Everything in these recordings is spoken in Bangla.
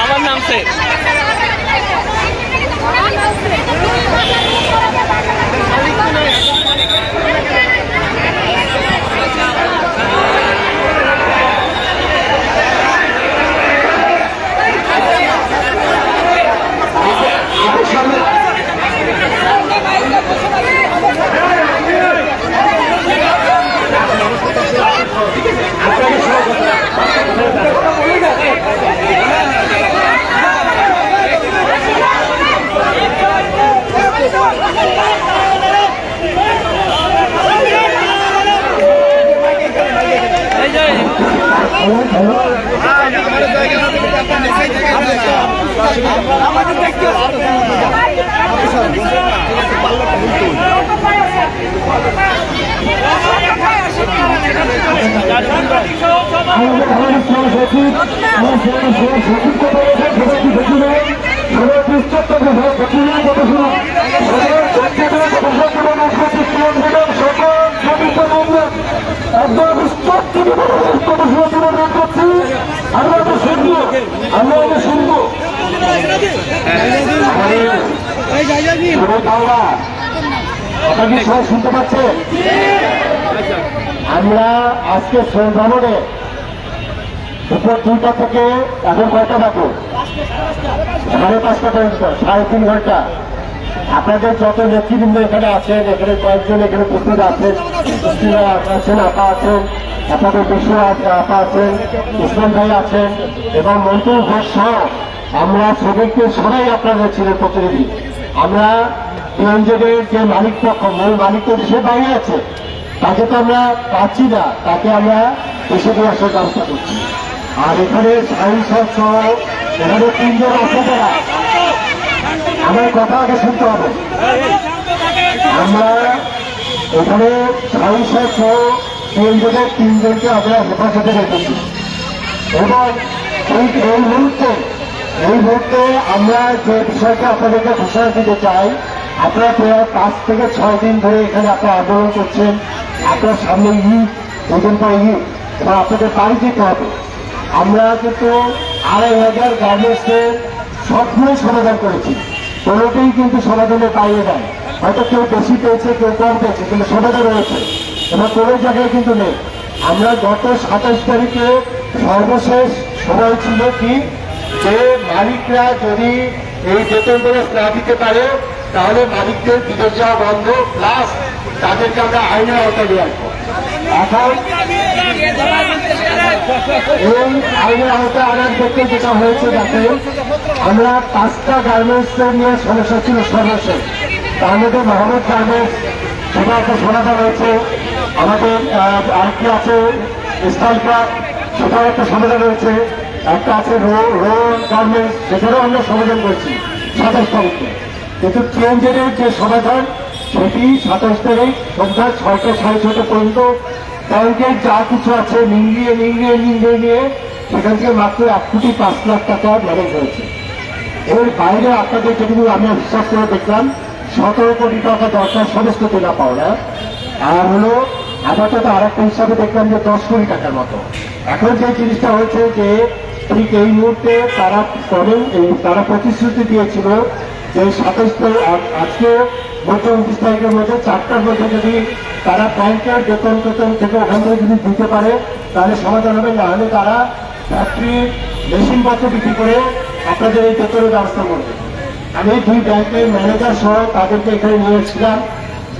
আমার নাম শেখ এই যে আমাদের সচিব আমার সচিবকে বলেছেন সবাইকে দেখি নেই সবাই পৃষ্ঠত্বকে সবাই দেখি নেই কত শুনুন সবাই সত্যিকার প্রশাসন এবং সচিব ম্যাডাম সকল সদস্য মন্দির একদম সত্যি কত শুনে অনুরোধ করছি আমরা তো শুনব আমরা এটা শুনব আপনাকে সবাই শুনতে পাচ্ছেন আমরা আজকে সন্ধানে দুপুর দুইটা থেকে এখন কয়টা বাজে? সাড়ে পাঁচটা পর্যন্ত, সাড়ে তিন ঘণ্টা। আপনাদের যত নেতৃবৃন্দ এখানে আছেন, এখানে কয়েকজন এখানে উপস্থিত আছেন আছেন, আপা আছেন, আপনাদের বিশ্ব আপা আছেন, ইসলাম ভাই আছেন এবং মন্ত্রী ঘোষ সহ আমরা শ্রমিককে সবাই আপনাদের ছিলেন প্রতিনিধি। আমরা পিএনজেডের যে মালিক পক্ষ মূল মালিক তো দেশের বাইরে আছে। তাকে তো আমরা পাচ্ছি না, তাকে আমরা দেশে নিয়ে আসার ব্যবস্থা করছি। আর এখানে সাইন্স সহ এখানে তিনজন আছে যারা আমার কথা আগে শুনতে হবে। আমরা এখানে সাইন্স সহ তিনজনের তিনজনকে আমরা হেফাজতে রেখেছি। এবং ঠিক এই মুহূর্তে এই মুহূর্তে আমরা যে বিষয়টা আপনাদেরকে ঘোষণা দিতে চাই আপনারা প্রায় পাঁচ থেকে ছয় দিন ধরে এখানে আপনারা আন্দোলন করছেন। আপনার সামনে ঈদ দুদিন পর ঈদ, এবং আপনাদের বাড়ি যেতে হবে। আমরা কিন্তু আড়াই হাজার গার্মেন্টসের সবগুলোই সমাধান করেছি। কোনোটাই কিন্তু সমাধানের বাইরে নেয় হয়তো কেউ বেশি পেয়েছে, কেউ কম পেয়েছে, কিন্তু সমাধান রয়েছে। এবার কোনো জায়গায় কিন্তু নেই। আমরা গত সাতাশ তারিখে সর্বশেষ সময় ছিল কি? যে মালিকরা যদি এই বেতন করে না দিতে পারে তাহলে মালিকদের বিদেশ যাওয়া বন্ধ প্লাস তাদেরকে আমরা আইনের আওতায় নিয়ে আসব। এখন এই আইনের আওতায় আনার ক্ষেত্রে যেটা হয়েছে যাতে আমরা পাঁচটা গার্মেন্টস নিয়ে সমস্যা ছিল সর্বশেষ। তার মধ্যে মোহাম্মদ গার্মেন্টস সেটা একটা সমাধান রয়েছে আমাদের আরেকটি আছে? ক্লাব সেটাও একটা সমাধান রয়েছে একটা আছে রো রো গার্মেন্টস সেটারও আমরা সমাধান করেছি। সাতাশ তারিখে কিন্তু ট্রেনের যে সমাধান, সেটি সাতাশ তারিখ সন্ধ্যা ছয়টা সাড়ে ছটা পর্যন্ত। ব্যাংকের যা কিছু আছে, নিংড়িয়ে নিংড়িয়ে নিংড়িয়ে নিয়ে, সেখান থেকে মাত্র এক কোটি পাঁচ লাখ টাকা ম্যানেজ হয়েছে। এর বাইরে আপনাদের যেটুকু আমি হিসাব করে দেখলাম, সতেরো কোটি টাকা দরকার সমস্ত দেনা পাওনা। আর হলো, আপাতত আর একটা হিসাবে দেখলাম যে দশ কোটি টাকার মতো। এখন যে জিনিসটা হয়েছে যে ঠিক এই মুহূর্তে তারা করেন তারা প্রতিশ্রুতি দিয়েছিল যে সাতাশ আজকে মধ্যে উনত্রিশ তারিখের মধ্যে চারটার মধ্যে যদি তারা ব্যাংকের বেতন বেতন থেকে ওখান থেকে যদি দিতে পারে, তাহলে সমাধান হবে। না হলে তারা ফ্যাক্টরির মেশিনপত্র বিক্রি করে আপনাদের এই বেতনের ব্যবস্থা করবে। আমি দুই ব্যাংকের ম্যানেজার সহ তাদেরকে এখানে নিয়ে এসেছিলাম।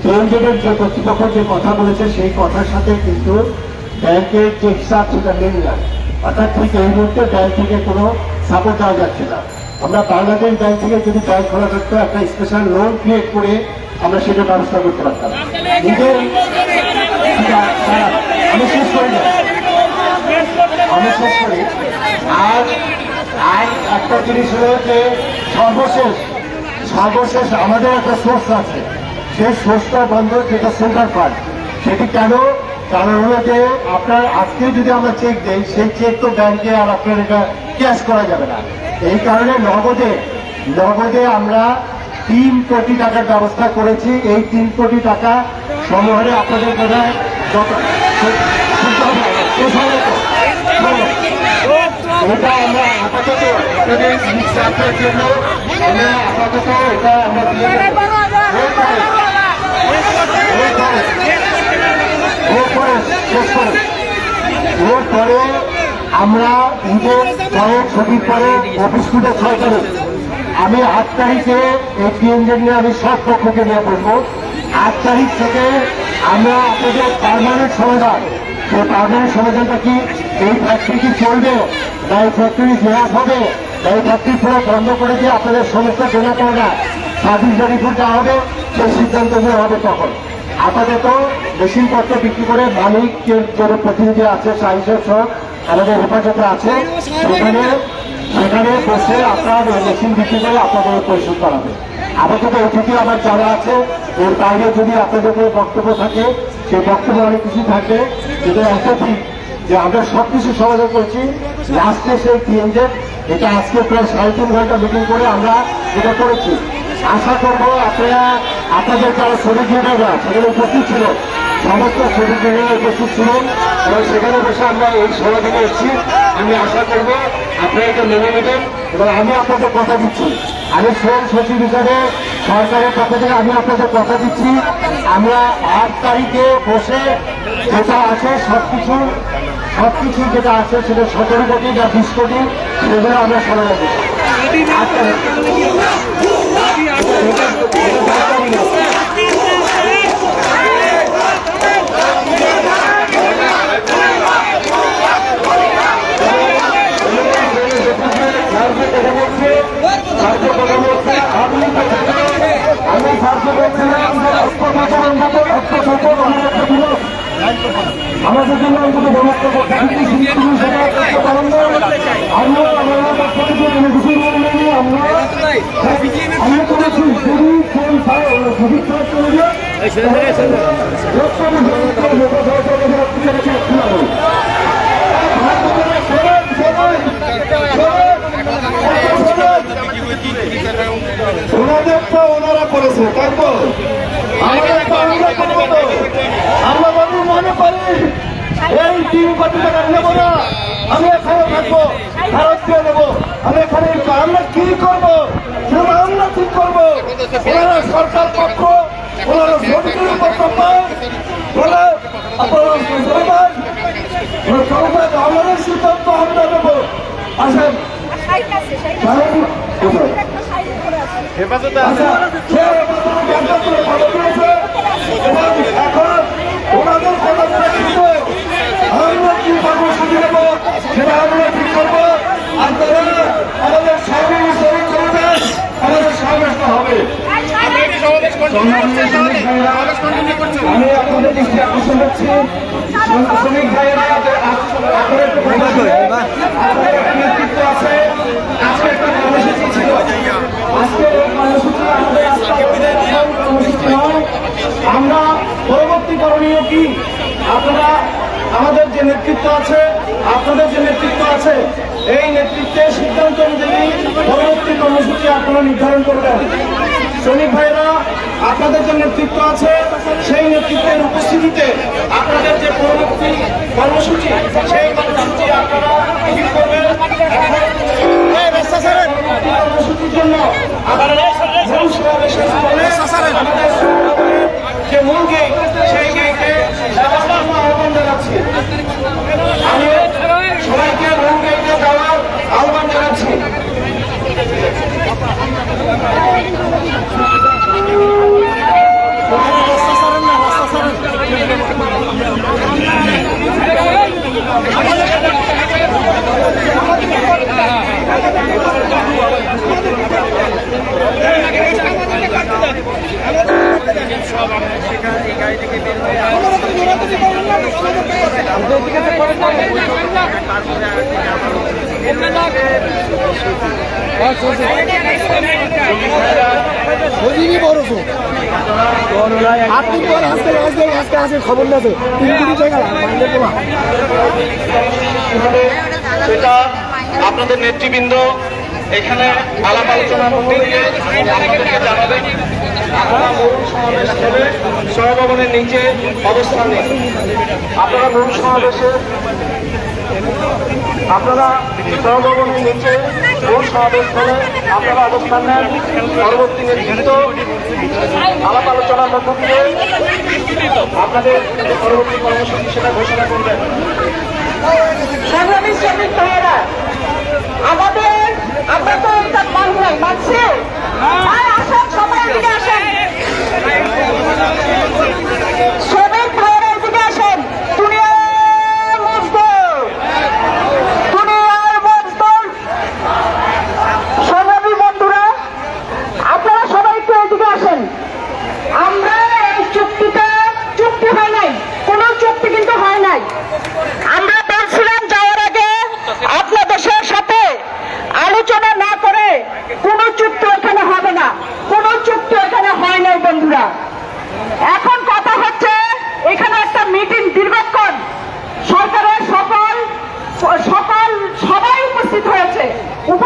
কেন্দ্রের যে কর্তৃপক্ষ যে কথা বলেছে, সেই কথার সাথে কিন্তু ব্যাংকের যে হিসাব সেটা মেন না অর্থাৎ ঠিক এই মুহূর্তে ব্যাংক থেকে কোনো সাপোর্ট দেওয়া যাচ্ছে না। আমরা বাংলাদেশ ব্যাংক থেকে যদি ব্যাংক খোলা থাকতো একটা স্পেশাল লোন ক্রিয়েট করে আমরা সেটা ব্যবস্থা করতে পারতাম। আমি শেষ করি আমি শেষ করি। আর আর একটা জিনিস হলো যে সর্বশেষ সর্বশেষ আমাদের একটা সোর্স আছে। সেই সোর্সটা বন্ধ, যেটা সেন্টার ফান্ড সেটি কেন? কারণ হলো যে আপনার আজকে যদি আমরা চেক দেই, সেই চেক তো ব্যাংকে আর আপনার এটা ক্যাশ করা যাবে না। এই কারণে নগদে নগদে আমরা তিন কোটি টাকার ব্যবস্থা করেছি এই তিন কোটি টাকা সমহারে আপনাদের বোধ হয় যত- শুনতে হবে, শেষ হবে তো? হ্যাঁ। এটা আমরা জন্য আমরা আপাতত এটা এরপরে আমরা ঈদের ছুটির পরে অফিস আমি আট তারিখে এই নিয়ে আমি সব পক্ষকে নিয়ে বসবো। আট তারিখ থেকে আমরা আপনাদের পারমানেন্ট সমাধান। সেই পারমানেন্ট সমাধানটা কি? এই ফ্যাক্টরি কি চলবে? না এই ফ্যাক্টরি জেরাস হবে? না এই ফ্যাক্টরি পুরো বন্ধ করে দিয়ে আপনাদের সমস্ত জেলা পাওনা সার্ভিস রিপোর্ট দেওয়া হবে, সেই সিদ্ধান্ত নেওয়া হবে তখন। আপাতত মেশিনপত্র বিক্রি করে মালিকের যে প্রতিনিধি আছে সাহিসের সহ আমাদের হেফাজতে আছে। সেখানে সেখানে বসে আপনার মেশিন বিক্রি করে আপনাদের পরিশোধ করাবে। আপাতত এটুকু আমার জানা আছে। এর বাইরে যদি আপনাদের কোনো বক্তব্য থাকে, সেই বক্তব্য অনেক কিছু থাকবে যেটা ঠিক যে আমরা সব কিছু সমাধান করছি, লাস্টে সেই পিএনজেড এটা আজকে প্রায় সাড়ে তিন ঘণ্টা মিটিং করে আমরা এটা করেছি। আশা করব আপনারা আপনাদের যারা শরীর সেখানে উপস্থিত ছিল সমস্ত লিডাররা উপস্থিত ছিলেন। এবং সেখানে বসে আমরা এই সভা থেকে এসেছি। আমি আশা করব আপনারা এটা মেনে নেবেন এবং আমি আপনাদের কথা দিচ্ছি। আমি স্বয়ং সচিব হিসাবে সরকারের পক্ষ থেকে আমি আপনাদের কথা দিচ্ছি। আমরা আট তারিখে বসে যেটা আছে সব কিছু সব কিছু যেটা আছে সেটা সতেরো কোটি বা বিশ কোটি, সেগুলো আমরা সমাধান দিচ্ছি আট তারিখ আমি সাহায্য করছিলাম আমাদের জন্য অন্তত ব্যবস্থা করতে আমরা আমরা করেছি যদি কোন সঠিক কাজ করে যায় ওনাদের তো করেছে তারপর আমাদের আমরা করব আমরা বাবু মনে করি এই তিন কোটি টাকা না আমি এখানে থাকব ভারত দিয়ে নেব আমি এখানে আমরা কি করব সেটা আমরা ঠিক করব ওনারা সরকার পক্ষ ওনারা সরকারের পক্ষ পায় ওনারা আমরা নেব আসেন হেফাজতে আচ্ছা, সে আমাদের ব্যাপারে ভালো করেছে এবং এখন ওনাদের কথা মনে কিন্তু আমরা কি কর্মসূচি নেব সেটা আমরা ঠিক করব আপনারা আমাদের সঙ্গে শরীর করবেন আমাদের সমাবেশটা হবে আমি আপনাদের দৃষ্টি আকর্ষণ করছি। শ্রমিক ভাইয়েরা নেতৃত্ব আছে আজকে একটা কর্মসূচি ছিল। আজকে কর্মসূচি আমাদের আমরা পরবর্তী করণীয় কি? আপনারা আমাদের যে নেতৃত্ব আছে আপনাদের যে নেতৃত্ব আছে এই নেতৃত্বের সিদ্ধান্ত অনুযায়ী পরবর্তী কর্মসূচি আপনারা নির্ধারণ করবেন। শ্রমিক ভাইরা আপনাদের যে নেতৃত্ব আছে সেই নেতৃত্বের উপস্থিতিতে আপনাদের যে পরবর্তী কর্মসূচি সেই কর্মসূচি আপনারা ঠিক করবেন। কর্মসূচির জন্য আপনারা মূল সমাবেশের স্থলে আমাদের সমাবেশের যে মূল গেট সেই গেটে আহ্বান জানাচ্ছি। আমি সবাইকে মূল গেটে কাছে আছে খবর আছে তিন কোটি টাকা আপনাদের নেতৃবৃন্দ এখানে আলাপ আলোচনার মধ্যে আপনাদেরকে জানাবেন। আপনারা মরুণ সমাবেশ করে সহভবনের নিচে অবস্থান আপনারা মরুণ সমাবেশে আপনারা সহভবনের নিচে কোন সমাবেশ হলে আপনারা অবস্থান নেন পরবর্তী নেতৃত্ব আলাপ আলোচনার মধ্য দিয়ে আপনাদের পরবর্তী কর্মসূচি সেটা ঘোষণা করবেন। আমাদের, আমরা তো একটা মানুষ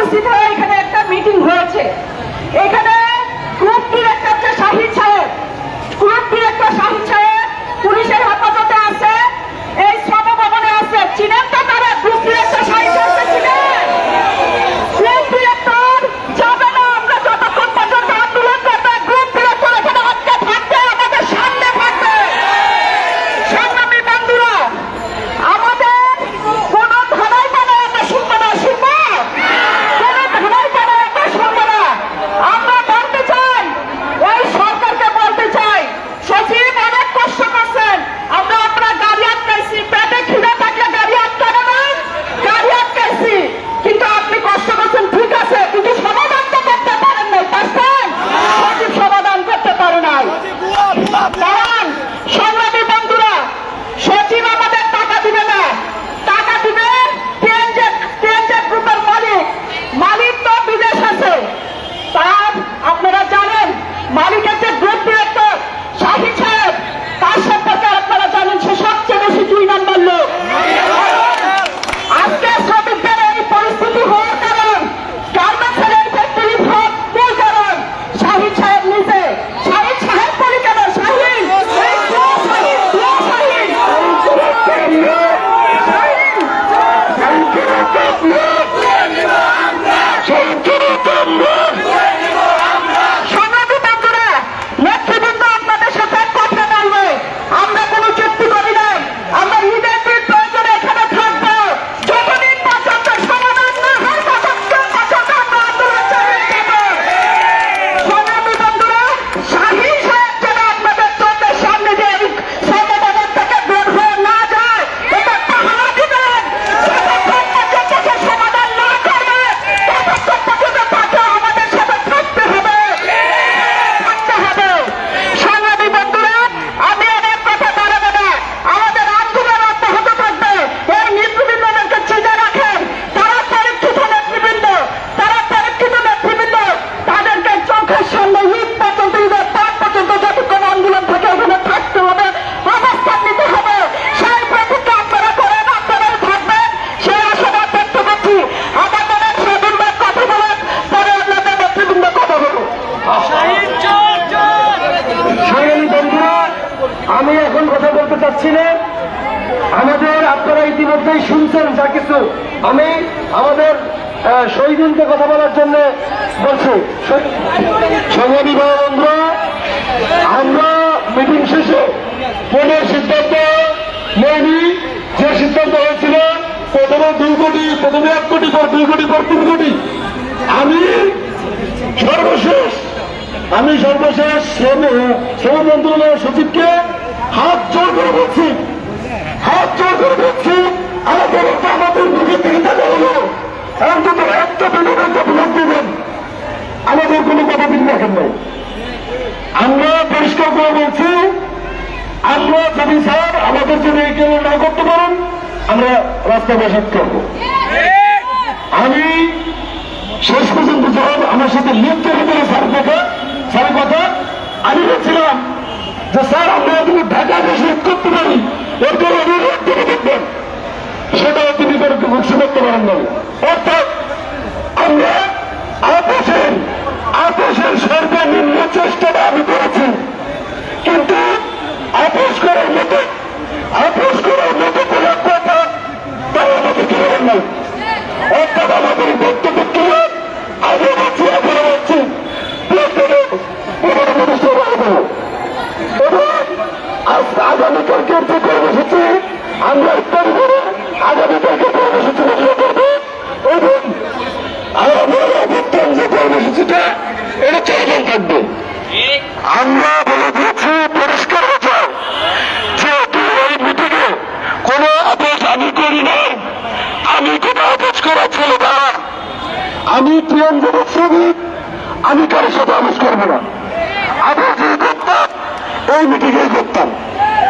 উপস্থিত হয়ে এখানে একটা মিটিং হয়েছে। এখানে যাচ্ছি আমাদের আপনারা ইতিমধ্যেই শুনছেন যা কিছু আমি আমাদের শহীদিনকে কথা বলার জন্য বলছি। আমরা মিটিং শেষে সিদ্ধান্ত যে সিদ্ধান্ত হয়েছিল, প্রথমে দুই কোটি, প্রথমে এক কোটি পর দুই কোটি পর তিন কোটি। আমি সর্বশেষ আমি সর্বশেষ শ্রম মন্ত্রণালয়ের সচিবকে হাত জোর করে বলছি। হাত জোর করে বলছি। আমাদের আমাদের মুখে চিন্তা করল অন্তত একটা বিনোদনটা ভোট দেবেন। আমাদের কোনো কথা দিন দেখেন নাই। আমরা পরিষ্কার করে বলছি, আমরা যদি স্যার আমাদের জন্য এই কেন না করতে পারেন, আমরা রাস্তা বসাত করব। আমি শেষ পর্যন্ত যখন আমার সাথে লিপ্ত ভিতরে স্যার কথা স্যার কথা আমি বলছিলাম। যে স্যার আমরা এগুলো ঢাকায় করতে পারি এরপর অনুরোধ করে দেখবেন। সেটাও তিনি ঘোষণা করতে পারেন না অর্থাৎ আমরা আপোষের আপোষের সর্বনিম্ন চেষ্টাটা আমি করেছি। কিন্তু আপোষ করার মতো, আপোষ করার মতো কোন কথা তারা আমাকে ধরেন না অর্থাৎ আমাদের বক্তব্য আগে আছি এখন আছি আগামীকালকের যে কর্মসূচি, আমরা ইত্যাদি করে আগামীকালকে কর্মসূচি ঘোষণা করব। এবং আমাদের অবস্থান যে কর্মসূচিটা, এটা চলমান থাকবে। আমরা বলে দিয়েছি, পরিষ্কার কথা। যেহেতু এই মিটিংয়ে কোনো আদেশ আমি করি আমি কোনো আদেশ করা ছিল না। আমি প্রিয়ঙ্গনের শ্রমিক, আমি কারোর সাথে আদেশ করব না। যে করতাম ওই মিটিংয়ে করতাম।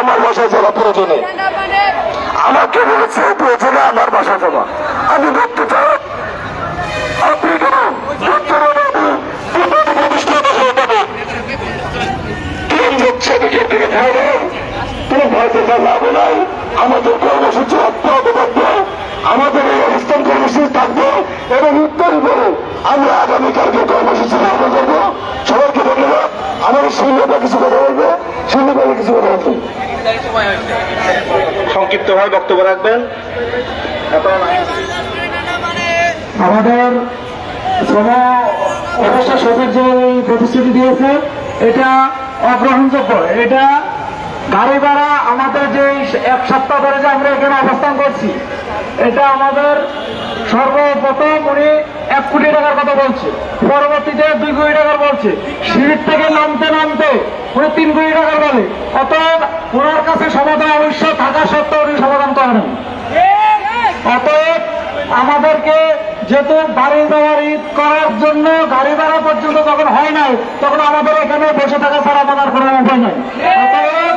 আমার বাসায় যাওয়া প্রয়োজনে আমাকে বলেছে প্রয়োজনে আমার বাসায় যাওয়া আমি মৃত্যু চাই সংক্ষিপ্তভাবে বক্তব্য রাখবেন। আমাদের শ্রম অবস্থা সচিব যে প্রতিশ্রুতি দিয়েছে, এটা অগ্রহণযোগ্য। এটা গাড়ি ভাড়া আমাদের যে এক সপ্তাহ ধরে যে আমরা এখানে অবস্থান করছি, এটা আমাদের সর্বপ্রথম উনি এক কোটি টাকার কথা বলছে। পরবর্তীতে দুই কোটি টাকার বলছে। সিঁড়ির থেকে নামতে নামতে উনি তিন কোটি টাকার বলে। অতএব ওনার কাছে সমাধান অবশ্য থাকা সত্ত্বেও উনি সমাধান করেন অতএব আমাদেরকে যেহেতু বাড়ি করার জন্য গাড়ি ভাড়া পর্যন্ত যখন হয় নাই, তখন আমাদের এখানে বসে থাকা ছাড়া আমাদের কোনো উপায় নাই। অতএব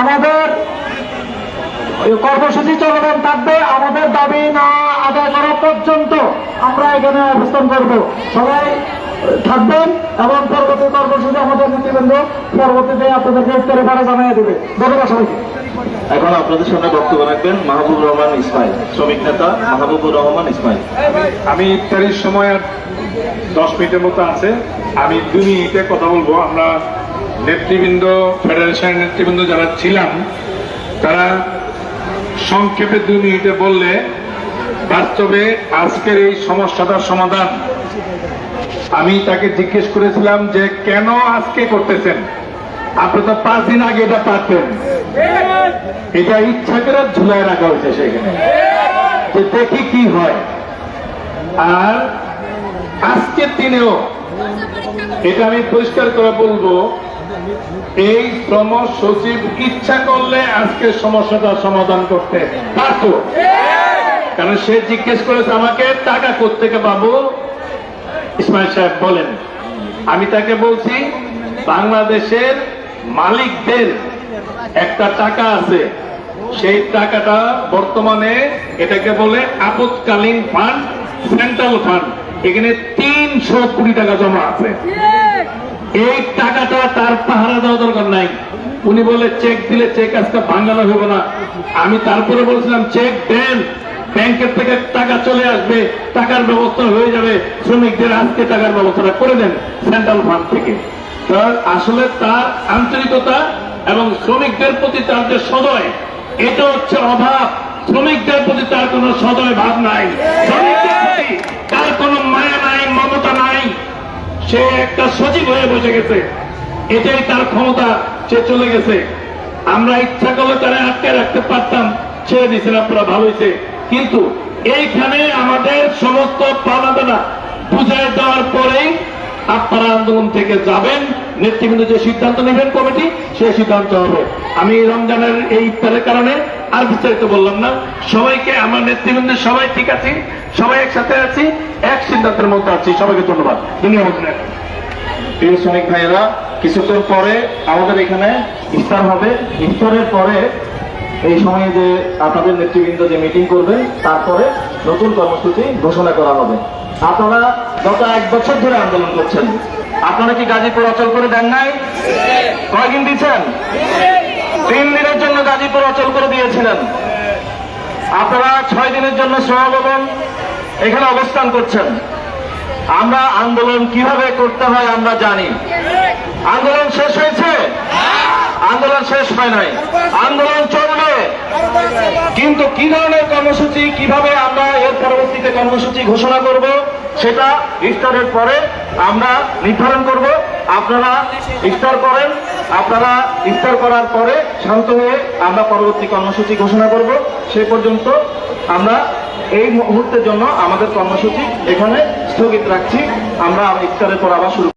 আমাদের কর্মসূচি চলমান থাকবে, আমাদের দাবি না আদায় করা পর্যন্ত আমরা এখানে অবস্থান করব। সবাই থাকবেন। এবং পরবর্তী কর্মসূচি আমাদের নীতিবৃন্দ পরবর্তীতে আপনাদেরকে উত্তরে পাড়া জানিয়ে দেবে। ধন্যবাদ সবাইকে। এখন আপনাদের সামনে বক্তব্য রাখবেন মাহবুব রহমান ইসমাইল শ্রমিক নেতা মাহবুবুর রহমান ইসমাইল। আমি ইফতারির সময় আর দশ মিনিটের মতো আছে। আমি দু মিনিটে কথা বলব। আমরা নেতৃবৃন্দ ফেডারেশনের নেতৃবৃন্দ যারা ছিলাম তারা সংক্ষেপে দু মিনিটে বললে বাস্তবে আজকের এই সমস্যাটার সমাধান আমি তাকে জিজ্ঞেস করেছিলাম যে, কেন আজকে করতেছেন? আপনি তো পাঁচ দিন আগে এটা পারতেন। এটা ইচ্ছা করে ঝুলায় রাখা হয়েছে সেখানে। যে দেখি কি হয়। আর আজকের দিনেও এটা আমি পরিষ্কার করে বলব, এই শ্রম সচিব ইচ্ছা করলে আজকের সমস্যাটা সমাধান করতে পারত। কারণ সে জিজ্ঞেস করেছে আমাকে, টাকা কোথেকে পাবো? ইসমাইল সাহেব বলেন, আমি তাকে বলছি, বাংলাদেশের মালিকদের একটা টাকা আছে। সেই টাকাটা বর্তমানে এটাকে বলে আপৎকালীন ফান্ড, সেন্ট্রাল ফান্ড। এখানে তিনশো কোটি টাকা জমা আছে। এই টাকাটা তার পাহারা দেওয়া দরকার নাই। উনি বলে, চেক দিলে চেক আজকে ভাঙানো হবে না। আমি তারপরে বলছিলাম, চেক দেন। ব্যাংকের থেকে টাকা চলে আসবে, টাকার ব্যবস্থা হয়ে যাবে, শ্রমিকদের আজকে টাকার ব্যবস্থাটা করে দেন সেন্ট্রাল ফান্ড থেকে। তার আসলে তার আন্তরিকতা এবং শ্রমিকদের প্রতি তার যে সদয়, এটা হচ্ছে অভাব। শ্রমিকদের প্রতি তার কোনো সদয় ভাব নাই। তার কোনো মায়া নাই, মমতা নাই। সে একটা সচিব হয়ে বসে গেছে। এটাই তার ক্ষমতা, সে চলে গেছে। আমরা ইচ্ছা করলে তারা আটকে রাখতে পারতাম ছেড়ে দিয়েছেন আপনারা ভালো হয়েছে কিন্তু এইখানে আমাদের সমস্ত পাওনা বুঝাই দেওয়ার পরেই আপনারা আন্দোলন থেকে যাবেন। নেতৃবৃন্দ যে সিদ্ধান্ত নেবেন কমিটি, সেই সিদ্ধান্ত হবে। আমি রমজানের এই ইফতারের কারণে আর বিস্তারিত বললাম না। সবাইকে, আমার নেতৃবৃন্দ, সবাই ঠিক আছি? সবাই একসাথে আছি? এক সিদ্ধান্তের মধ্যে আছি। সবাইকে ধন্যবাদ। ধন্যবাদ। প্রিয় শ্রমিক ভাইয়েরা, কিছুক্ষণ পরে আমাদের এখানে ইফতার হবে। ইফতারের পরে এই সময়ে যে আপনাদের নেতৃবৃন্দ যে মিটিং করবে, তারপরে নতুন কর্মসূচি ঘোষণা করা হবে। আপনারা গত এক বছর ধরে আন্দোলন করছেন। আপনারা কি গাজীপুর অচল করে দেন নাই? কয়দিন দিচ্ছেন তিন দিনের জন্য গাজীপুর অচল করে দিয়েছিলেন। আপনারা ছয় দিনের জন্য শ্রমভবন এখানে অবস্থান করছেন। আমরা আন্দোলন কীভাবে করতে হয় আমরা জানি। আন্দোলন শেষ হয়েছে? আন্দোলন শেষ হয় নাই। আন্দোলন চলবে। কিন্তু কি ধরনের কর্মসূচি, কীভাবে আমরা এর পরবর্তীতে কর্মসূচি ঘোষণা করব, সেটা ইফতারের পরে আমরা নির্ধারণ করব। আপনারা ইফতার করেন, আপনারা ইফতার করার পরে শান্ত হয়ে আমরা পরবর্তী কর্মসূচি ঘোষণা করব। সে পর্যন্ত আমরা এই মুহূর্তের জন্য আমাদের কর্মসূচি এখানে স্থগিত রাখছি। আমরা ইফতারের পর আবার শুরু